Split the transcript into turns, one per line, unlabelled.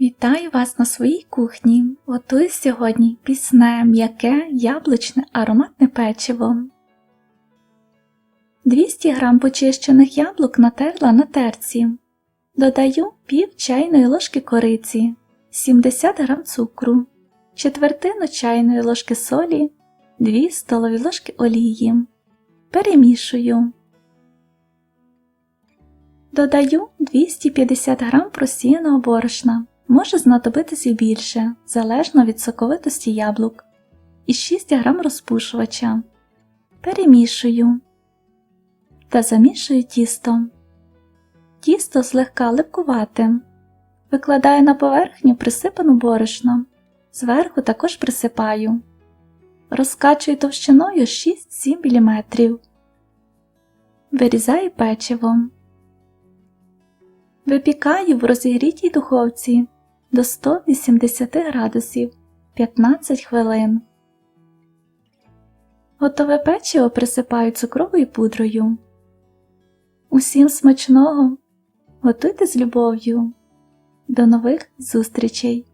Вітаю вас на своїй кухні. Готую сьогодні пісне, м'яке, яблучне, ароматне печиво. 200 г почищених яблук натерла на терці. Додаю пів чайної ложки кориці, 70 г цукру, четвертину чайної ложки солі, 2 столові ложки олії. Перемішую. Додаю 250 г просіяного борошна, може знадобитись і більше, залежно від соковитості яблук, і 6 г розпушувача. Перемішую та замішую тісто. Тісто злегка липкувате. Викладаю на поверхню присипану борошном, зверху також присипаю. Розкачую товщиною 6-7 мм. Вирізаю печивом. Випікаю в розігрітій духовці до 180 градусів 15 хвилин. Готове печиво присипаю цукровою пудрою. Усім смачного! Готуйте з любов'ю. До нових зустрічей!